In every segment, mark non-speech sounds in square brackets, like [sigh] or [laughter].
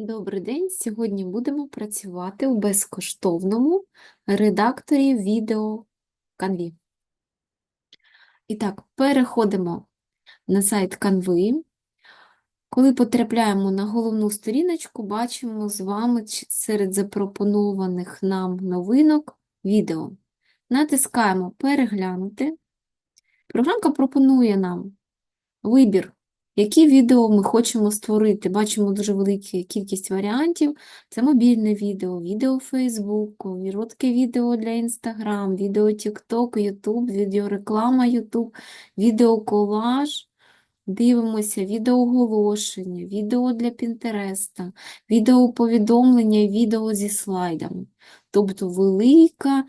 Добрий день! Сьогодні будемо працювати у безкоштовному редакторі відео Canvі. І так, переходимо на сайт Canvi. Коли потрапляємо на головну сторіночку, бачимо з вами серед запропонованих нам новинок відео. Натискаємо Переглянути. Програмка пропонує нам вибір, які відео ми хочемо створити. Бачимо дуже велику кількість варіантів. Це мобільне відео, відео Facebook, коротке відео для Instagram, відео TikTok, YouTube, відеореклама YouTube, відеоколаж. Дивимося відеооголошення, відео для Пінтереста, відеоповідомлення відео зі слайдами. Тобто велика,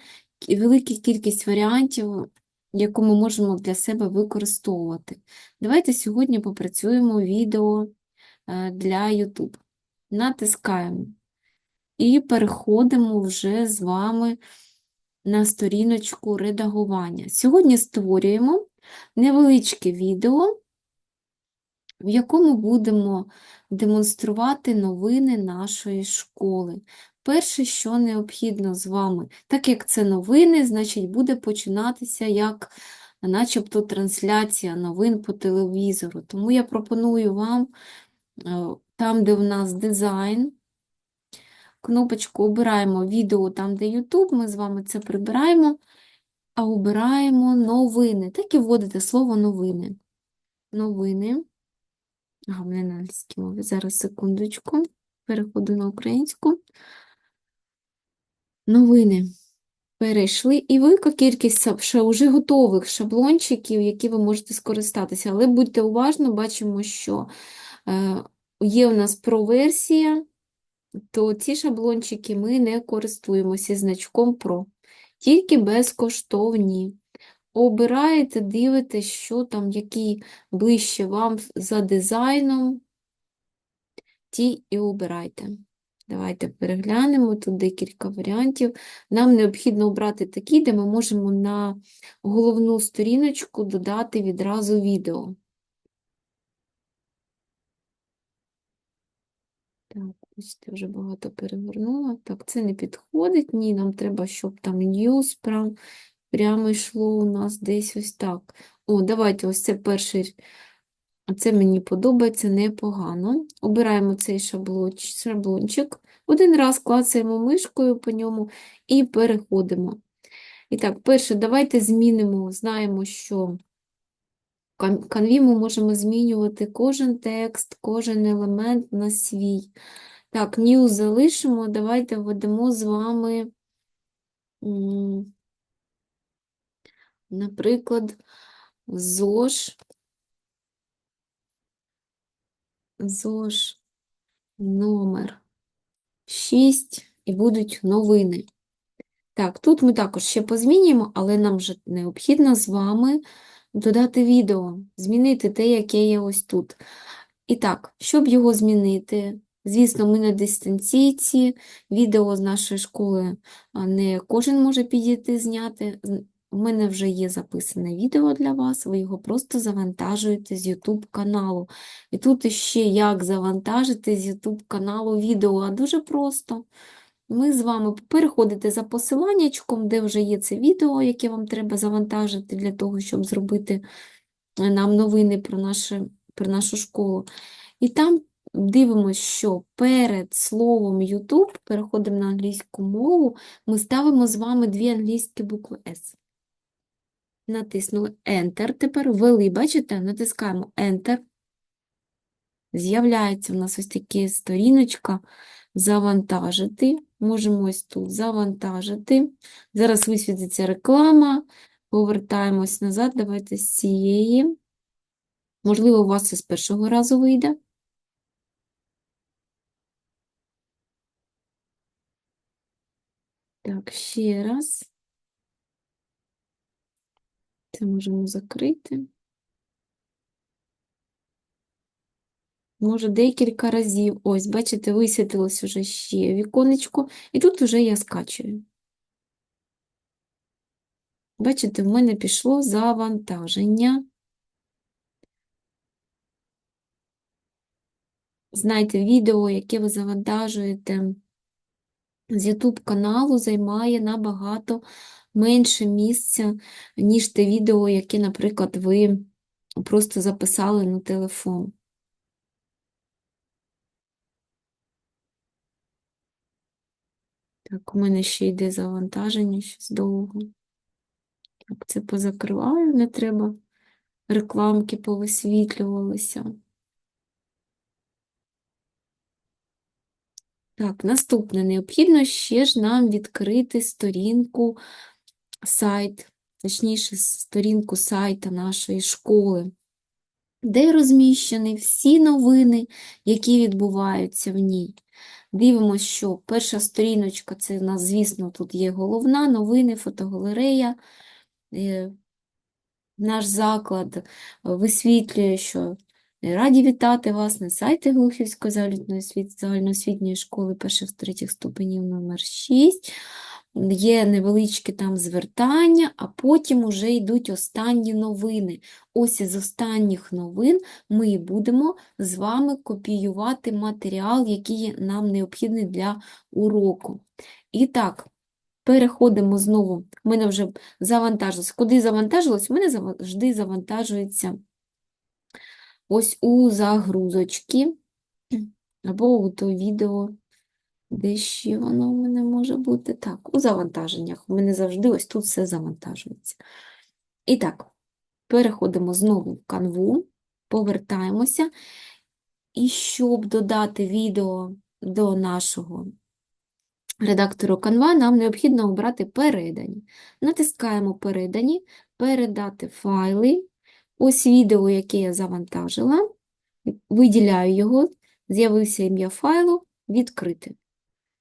велика кількість варіантів, яку ми можемо для себе використовувати. Давайте сьогодні попрацюємо відео е, для YouTube. Натискаємо і переходимо вже з вами на сторіночку редагування. Сьогодні створюємо невеличке відео, в якому будемо демонструвати новини нашої школи. Перше, що необхідно з вами, так як це новини, значить буде починатися як начебто трансляція новин по телевізору. Тому я пропоную вам е, там, де в нас дизайн, кнопочку обираємо відео там, де YouTube, ми з вами це прибираємо, а обираємо новини. Так і вводите слово новини. Новини. Ага, в англійській мові. Зараз секундочку. Переходу на українську. Новини. Перейшли. І велика кількість ще вже готових шаблончиків, які ви можете скористатися. Але будьте уважні, бачимо, що е, є у нас про-версія, то ці шаблончики ми не користуємося значком Pro. Тільки безкоштовні. Обираєте, дивитесь, що там, які ближче вам за дизайном, ті і обирайте. Давайте переглянемо, тут декілька варіантів. Нам необхідно обрати такі, де ми можемо на головну сторіночку додати відразу відео. Так, бачите, вже багато перевернула. Так, це не підходить. Ні, нам треба, щоб там news прям, прямо йшло у нас десь ось так. О, давайте ось це перший. Це мені подобається непогано. Обираємо цей шаблончик. Один раз клацаємо мишкою по ньому і переходимо. І так, перше, давайте змінимо. Знаємо, що в кан- канві ми можемо змінювати кожен текст, кожен елемент на свій. Так, news залишимо. Давайте введемо з вами, наприклад, ЗОЖ. ЗОЖ номер 6 і будуть новини. Так, тут ми також ще позмінюємо, але нам вже необхідно з вами додати відео, змінити те, яке є ось тут. І так, щоб його змінити, звісно, ми на дистанційці, відео з нашої школи не кожен може підійти зняти. У мене вже є записане відео для вас, ви його просто завантажуєте з YouTube каналу. І тут іще як завантажити з YouTube каналу відео, а дуже просто. Ми з вами переходите за посиланнячком, де вже є це відео, яке вам треба завантажити для того, щоб зробити е, нам новини про, наше, про нашу школу. І там дивимося, що перед словом YouTube, переходимо на англійську мову, ми ставимо з вами дві англійські букви S. Натиснули Enter, тепер ввели, бачите, натискаємо Enter. З'являється в нас ось така сторіночка завантажити. Можемо ось тут завантажити. Зараз висвітиться реклама. Повертаємось назад. Давайте з цієї. Можливо, у вас це з першого разу вийде. Так, ще раз. Це можемо закрити. Може, декілька разів. Ось, бачите, висвітилось уже ще віконечко, і тут уже я скачую. Бачите, в мене пішло завантаження. Знайте, відео, яке ви завантажуєте з YouTube каналу, займає набагато менше місця, ніж те відео, яке, наприклад, ви просто записали на телефон. Так, у мене ще йде завантаження щось довго. Так, це позакриваю, не треба. Рекламки повисвітлювалися. Так, наступне. Необхідно ще ж нам відкрити сторінку сайт, точніше, сторінку сайта нашої школи, де розміщені всі новини, які відбуваються в ній. Дивимося, що перша сторіночка, це у нас, звісно, тут є головна, новини, фотогалерея. Е, Наш заклад висвітлює, що раді вітати вас на сайті Глухівської загальноосвітньої школи перших третіх ступенів номер 6. Є невеличкі там звертання, а потім уже йдуть останні новини. Ось із останніх новин ми будемо з вами копіювати матеріал, який нам необхідний для уроку. І так, переходимо знову. У мене вже завантажилось. Куди завантажилось? У мене завжди завантажується ось у загрузочки або у то відео. Де ще воно у мене може бути? Так, у завантаженнях. У мене завжди ось тут все завантажується. І так, переходимо знову в канву, повертаємося. І щоб додати відео до нашого редактору Canva, нам необхідно обрати передані. Натискаємо передані, передати файли. Ось відео, яке я завантажила, виділяю його, з'явився ім'я файлу, відкрити.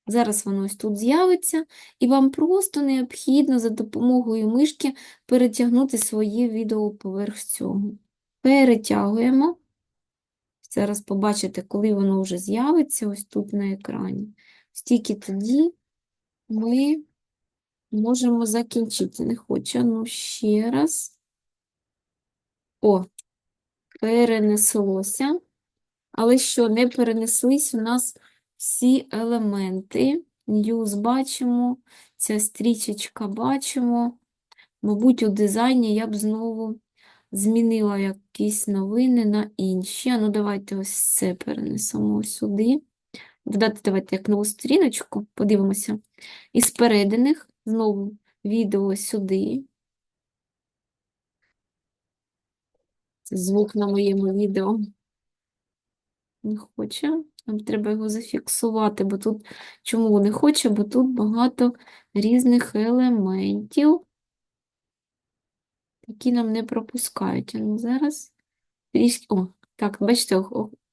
Зараз воно ось тут з'явиться, і вам просто необхідно за допомогою мишки перетягнути своє відео поверх цього. Перетягуємо. Зараз побачите, коли воно вже з'явиться ось тут на екрані. Стільки тоді ми можемо закінчити. Не хочу, ну ще раз. О, перенеслося. Але що, не перенеслись у нас всі елементи. News бачимо, ця стрічечка бачимо. Мабуть, у дизайні я б знову змінила якісь новини на інші. А ну, давайте ось це перенесемо сюди. Додати давайте як нову сторіночку, подивимося. Із переданих знову відео сюди. Звук на моєму відео. Не хоче. Нам треба його зафіксувати, бо тут чому не хоче, бо тут багато різних елементів, які нам не пропускають. Ну, зараз. О, так, бачите,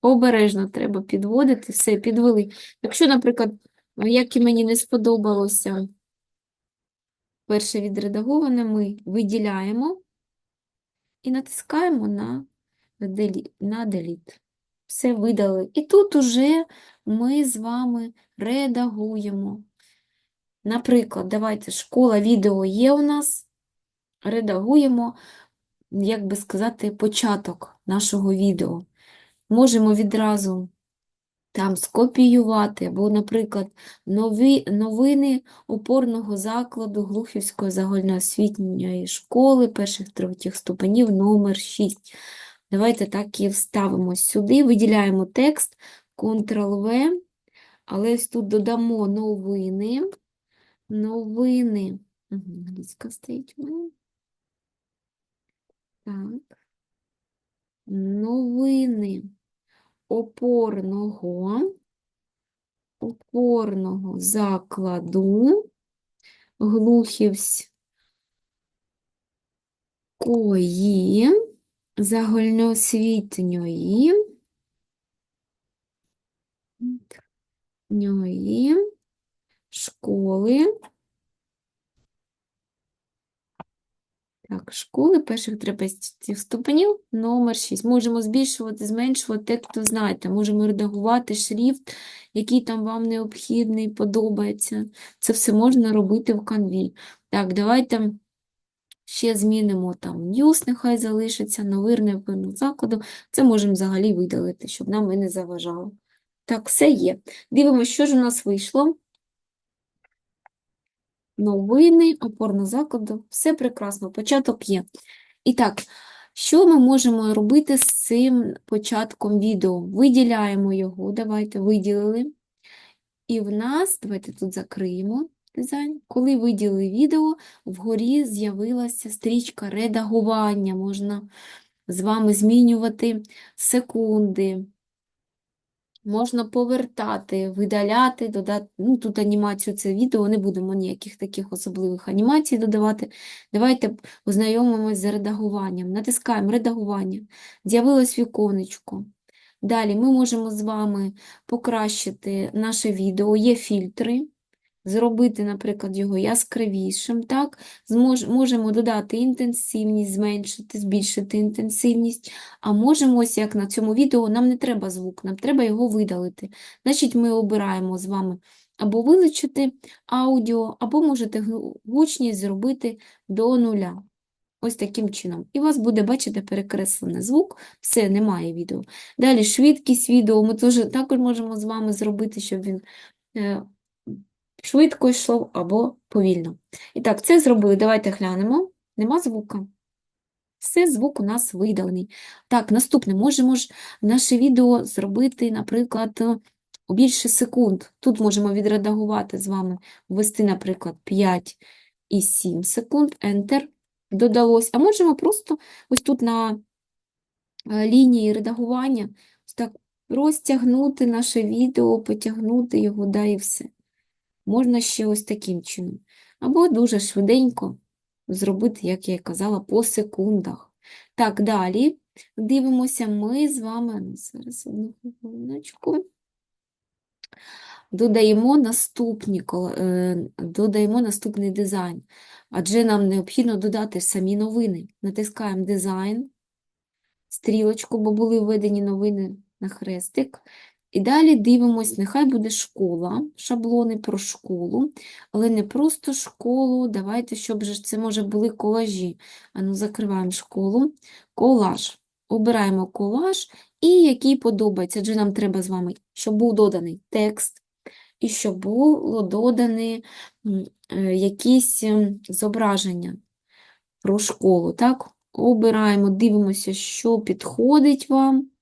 обережно треба підводити, все, підвели. Якщо, наприклад, як і мені не сподобалося перше відредаговане, ми виділяємо і натискаємо на Delete все видали. І тут уже ми з вами редагуємо. Наприклад, давайте школа відео є у нас, редагуємо, як би сказати, початок нашого відео. Можемо відразу там скопіювати, або, наприклад, нові, новини опорного закладу Глухівської загальноосвітньої школи перших третіх ступенів номер 6 Давайте так і вставимо сюди, виділяємо текст, Ctrl-V, але ось тут додамо новини. Новини. Англійська стоїть у мене. Так. Новини опорного, опорного закладу Глухівської загальноосвітньої ньої школи. Так, школи перших трапезів ступенів номер 6. Можемо збільшувати, зменшувати, як то знаєте, можемо редагувати шрифт, який там вам необхідний, подобається. Це все можна робити в канві. Так, давайте Ще змінимо там news, нехай залишиться, новирне вину закладу. Це можемо взагалі видалити, щоб нам і не заважало. Так, все є. Дивимося, що ж у нас вийшло. Новини, опорно закладу, все прекрасно, початок є. І так, що ми можемо робити з цим початком відео? Виділяємо його, давайте, виділили. І в нас, давайте тут закриємо дизайн. Коли виділили відео, вгорі з'явилася стрічка редагування. Можна з вами змінювати секунди. Можна повертати, видаляти, додати. Ну, тут анімацію це відео, не будемо ніяких таких особливих анімацій додавати. Давайте ознайомимось з редагуванням. Натискаємо редагування. З'явилось віконечко. Далі ми можемо з вами покращити наше відео. Є фільтри, зробити, наприклад, його яскравішим. Так? Змож, можемо додати інтенсивність, зменшити, збільшити інтенсивність. А можемо, ось як на цьому відео, нам не треба звук, нам треба його видалити. Значить, ми обираємо з вами або вилучити аудіо, або можете гучність зробити до нуля. Ось таким чином. І у вас буде, бачите, перекреслений звук, все, немає відео. Далі швидкість відео ми також можемо з вами зробити, щоб він е, швидко йшов або повільно. І так, це зробили. Давайте глянемо. Нема звука. Все, звук у нас видалений. Так, наступне, можемо ж наше відео зробити, наприклад, більше секунд. Тут можемо відредагувати з вами, ввести, наприклад, 5 і 7 секунд, Enter, додалось. А можемо просто ось тут на е, лінії редагування ось так розтягнути наше відео, потягнути його, да, і все. Можна ще ось таким чином. Або дуже швиденько зробити, як я і казала, по секундах. Так, далі дивимося, ми з вами, ну, зараз одну хвилиночку, додаємо наступні, е, додаємо наступний дизайн, адже нам необхідно додати самі новини. Натискаємо дизайн, стрілочку, бо були введені новини на хрестик. І далі дивимось, нехай буде школа, шаблони про школу, але не просто школу, давайте, щоб же це, може, були колажі. Ану, закриваємо школу, колаж. Обираємо колаж, і який подобається, адже нам треба з вами, щоб був доданий текст, і щоб було додане е, якісь ем, зображення про школу, так? Обираємо, дивимося, що підходить вам.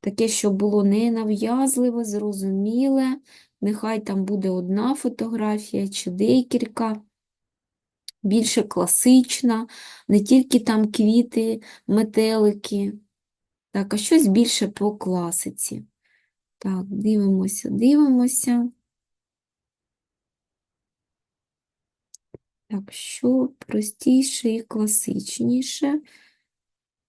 Таке, щоб було ненав'язливе, зрозуміле. Нехай там буде одна фотографія чи декілька, більше класична, не тільки там квіти, метелики. Так, а щось більше по класиці. Так, дивимося, дивимося. Так, що простіше і класичніше.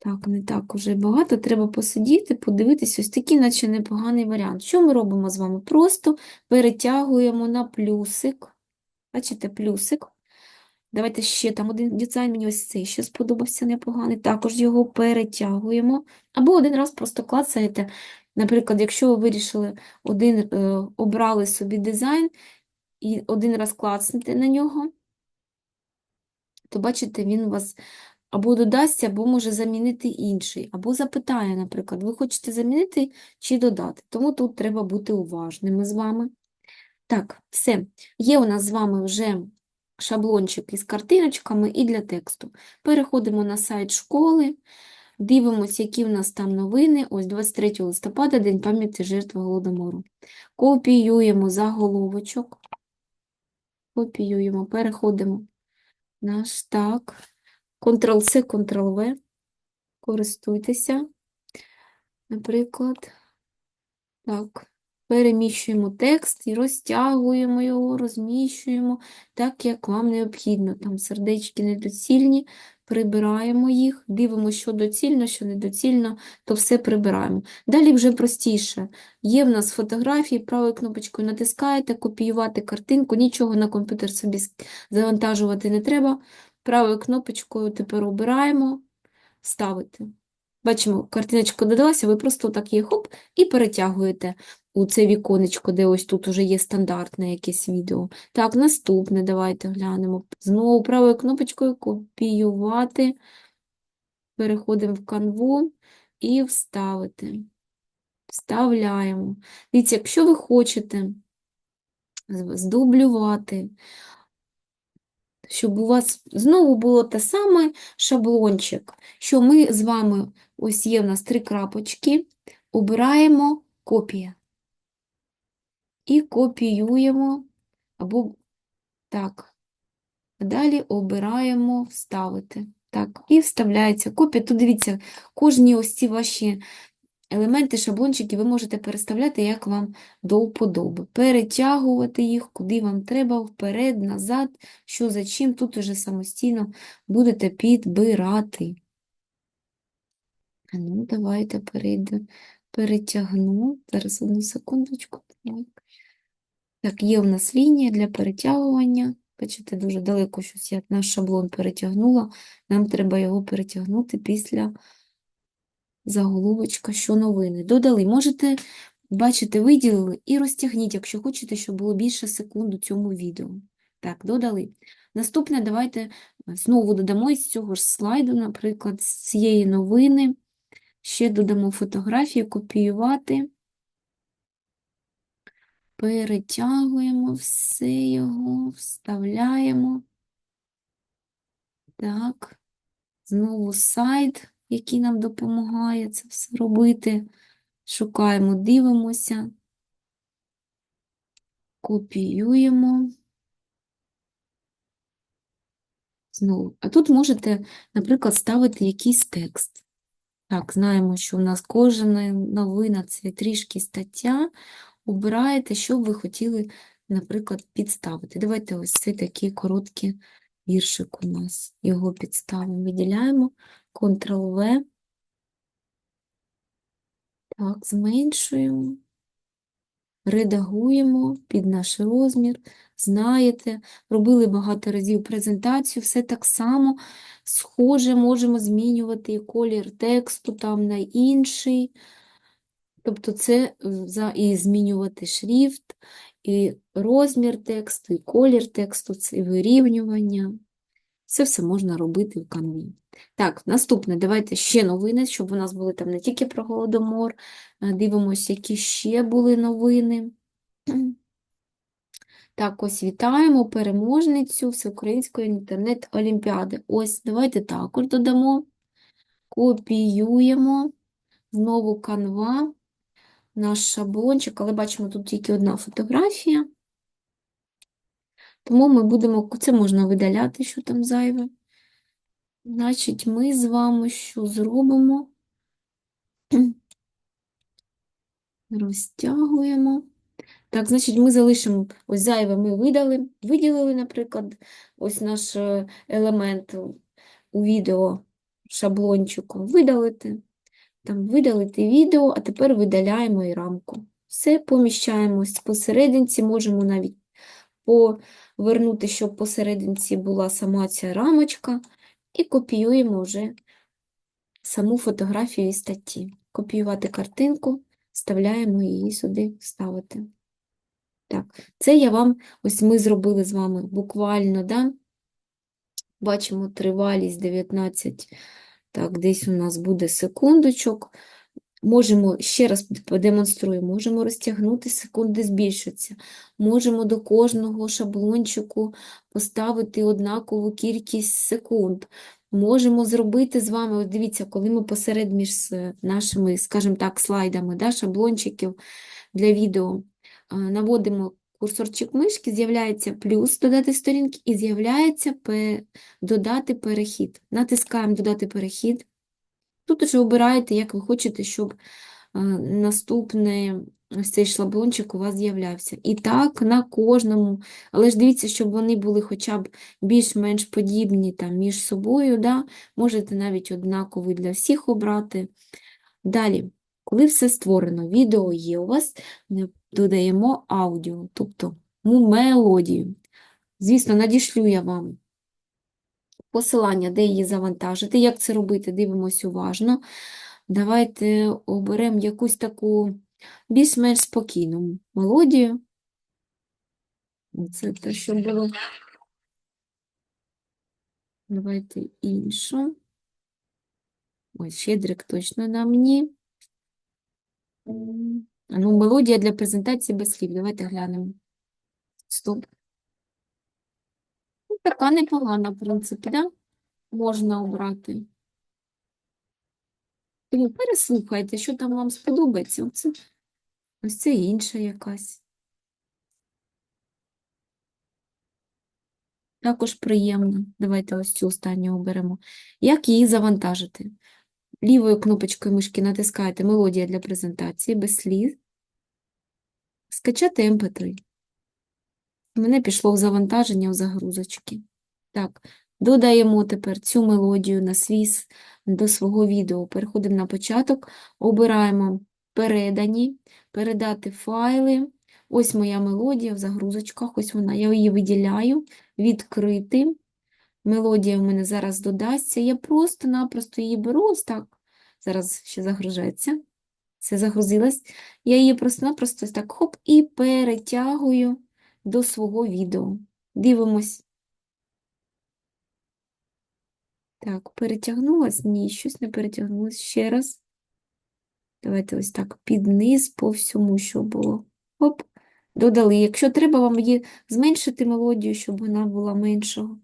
Так, не так уже багато. Треба посидіти, подивитися. Ось такий, наче непоганий варіант. Що ми робимо з вами? Просто перетягуємо на плюсик. Бачите, плюсик. Давайте ще там один дизайн, мені ось цей ще сподобався непоганий. Також його перетягуємо. Або один раз просто клацаєте. Наприклад, якщо ви вирішили один, е, обрали собі дизайн і один раз клацнете на нього, то бачите, він у вас або додасться, або може замінити інший, або запитає, наприклад, ви хочете замінити чи додати. Тому тут треба бути уважними з вами. Так, все. Є у нас з вами вже шаблончик із картиночками і для тексту. Переходимо на сайт школи, дивимося, які в нас там новини. Ось 23 листопада, День пам'яті жертв Голодомору. Копіюємо заголовочок. Копіюємо, переходимо наш так. Ctrl-C, Ctrl-V. Користуйтеся. Наприклад, так, переміщуємо текст і розтягуємо його, розміщуємо так, як вам необхідно. Там сердечки недоцільні, прибираємо їх, дивимося, що доцільно, що недоцільно, то все прибираємо. Далі вже простіше. Є в нас фотографії, правою кнопочкою натискаєте, копіювати картинку, нічого на комп'ютер собі завантажувати не треба. Правою кнопочкою тепер обираємо, ставити. Бачимо, картиночка додалася, ви просто так її хоп і перетягуєте у це віконечко, де ось тут уже є стандартне якесь відео. Так, наступне, давайте глянемо. Знову правою кнопочкою копіювати. Переходимо в канву і вставити. вставляємо. Дивіться, якщо ви хочете здублювати, щоб у вас знову було те саме шаблончик, що ми з вами, ось є в нас три крапочки, обираємо копія. І копіюємо, або так. Далі обираємо вставити. Так, і вставляється копія. Тут дивіться, кожні ось ці ваші елементи, шаблончики ви можете переставляти, як вам до вподоби. Перетягувати їх, куди вам треба, вперед, назад, що за чим. Тут уже самостійно будете підбирати. Ну, давайте перейду, перетягну. Зараз одну секундочку. Так. Є в нас лінія для перетягування. Бачите, дуже далеко щось я наш шаблон перетягнула. Нам треба його перетягнути після заголовочка, що новини. Додали. Можете, бачите, виділили і розтягніть, якщо хочете, щоб було більше секунд у цьому відео. Так, додали. Наступне, давайте знову додамо із цього ж слайду, наприклад, з цієї новини. Ще додамо фотографії, копіювати. Перетягуємо все його, вставляємо. Так. Знову сайт, який нам допомагає це все робити. Шукаємо, дивимося. Копіюємо. Знову. А тут можете, наприклад, ставити якийсь текст. Так, знаємо, що у нас кожна новина це трішки стаття. Обираєте, що б ви хотіли, наприклад, підставити. Давайте ось цей такий короткий віршик у нас. Його підставимо, виділяємо, Ctrl-V. Так, зменшуємо, редагуємо під наш розмір. Знаєте, робили багато разів презентацію, все так само схоже, можемо змінювати колір тексту там на інший. Тобто це е, і змінювати шрифт, і розмір тексту, і колір тексту, і вирівнювання. Це все можна робити в канві. Так, наступне, давайте ще новини, щоб у нас були там не тільки про Голодомор. Е, Дивимося, які ще були новини. [clears throat] Так, ось вітаємо переможницю Всеукраїнської інтернет-олімпіади. Ось, давайте також додамо, копіюємо, знову канва, наш шаблончик, але бачимо, тут тільки одна фотографія. Тому ми будемо, це можна видаляти, що там зайве. Значить, ми з вами що зробимо? [clears throat] Розтягуємо. Так, значить, ми залишимо ось зайве ми видали, виділили, наприклад, ось наш е, елемент у відео шаблончику. Видалити. Там видалити відео, а тепер видаляємо і рамку. Все поміщаємо посерединці, можемо навіть повернути, щоб посерединці була сама ця рамочка, і копіюємо вже саму фотографію і статті. Копіювати картинку, вставляємо її сюди вставити. Так, це я вам, ось ми зробили з вами буквально, да? Бачимо тривалість 19, так, десь у нас буде секундочок. Можемо, ще раз продемонструю, можемо розтягнути, секунди збільшаться. Можемо до кожного шаблончику поставити однакову кількість секунд. Можемо зробити з вами, от дивіться, коли ми посеред між нашими, скажімо так, слайдами, да, шаблончиків для відео, наводимо курсорчик мишки, з'являється плюс додати сторінки і з'являється додати перехід. Натискаємо додати перехід. Тут уже обираєте, як ви хочете, щоб е, наступний ось цей шаблончик у вас з'являвся. І так на кожному, але ж дивіться, щоб вони були хоча б більш-менш подібні там, між собою, да? можете навіть однаковий для всіх обрати. Далі, коли все створено, відео є у вас, додаємо аудіо, тобто ну, мелодію. Звісно, надішлю я вам посилання, де її завантажити. Як це робити, дивимось уважно. Давайте оберемо якусь таку більш-менш спокійну мелодію. Це те, що було. Давайте іншу. Ось, щедрик точно на мені. Ну, мелодія для презентації без слів. Давайте глянемо. Стоп. Ну, така непогана, в принципі, да? Можна обрати. Тому переслухайте, що там вам сподобається. Оце, ось це інша якась. Також приємно. Давайте ось цю останню оберемо. Як її завантажити? Лівою кнопочкою мишки натискаєте «Мелодія для презентації» без слів. Скачати MP3. У мене пішло в завантаження в загрузочки. Так, додаємо тепер цю мелодію на свій, до свого відео. Переходимо на початок, обираємо передані, передати файли. Ось моя мелодія в загрузочках, ось вона. Я її виділяю, відкрити. Мелодія в мене зараз додасться. Я просто-напросто її беру ось так. Зараз ще загружається. Все загрузилось. Я її просто-напросто ось так хоп і перетягую до свого відео. Дивимось. Так, перетягнулась? Ні, щось не перетягнулось. Ще раз. Давайте ось так під низ по всьому, що було. Хоп, додали. Якщо треба вам її зменшити мелодію, щоб вона була меншого.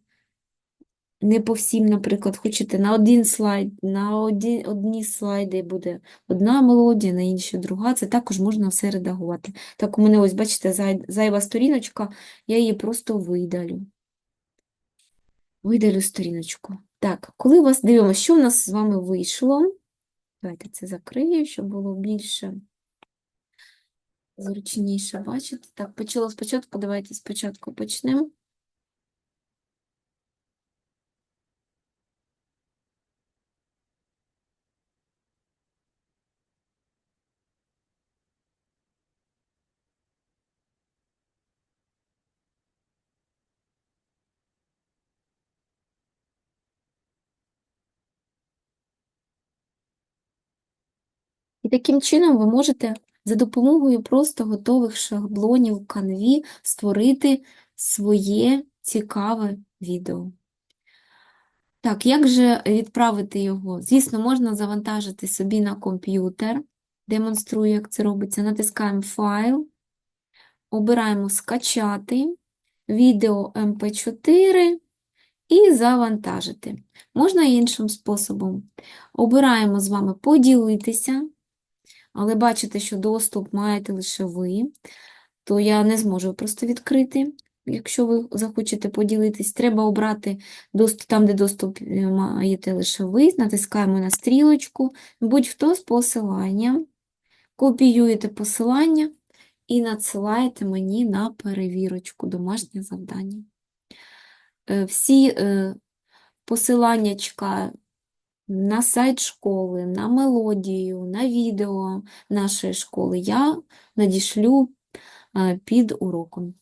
Не по всім, наприклад, хочете на один слайд, на одні, одні слайди буде одна мелодія, на інші друга. Це також можна все редагувати. Так, у мене ось, бачите, зай- зайва сторіночка, я її просто видалю. Видалю сторіночку. Так, коли вас дивимося, що у нас з вами вийшло. Давайте це закрию, щоб було більше зручніше бачити. Так, почало спочатку, давайте спочатку почнемо. І таким чином ви можете за допомогою просто готових шаблонів Canvі створити своє цікаве відео. Так, як же відправити його? Звісно, можна завантажити собі на комп'ютер. Демонструю, як це робиться. Натискаємо файл, обираємо скачати, відео MP4 і завантажити. Можна іншим способом. Обираємо з вами поділитися, але бачите, що доступ маєте лише ви, то я не зможу просто відкрити. Якщо ви захочете поділитись, треба обрати доступ там, де доступ е, маєте лише ви. Натискаємо на стрілочку, будь-хто з посиланням, копіюєте посилання і надсилаєте мені на перевірочку домашнє завдання. Е, Всі е, посиланнячка на сайт школи, на мелодію, на відео нашої школи я надішлю е, під уроком.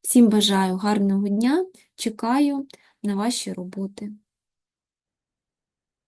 Всім бажаю гарного дня, чекаю на ваші роботи.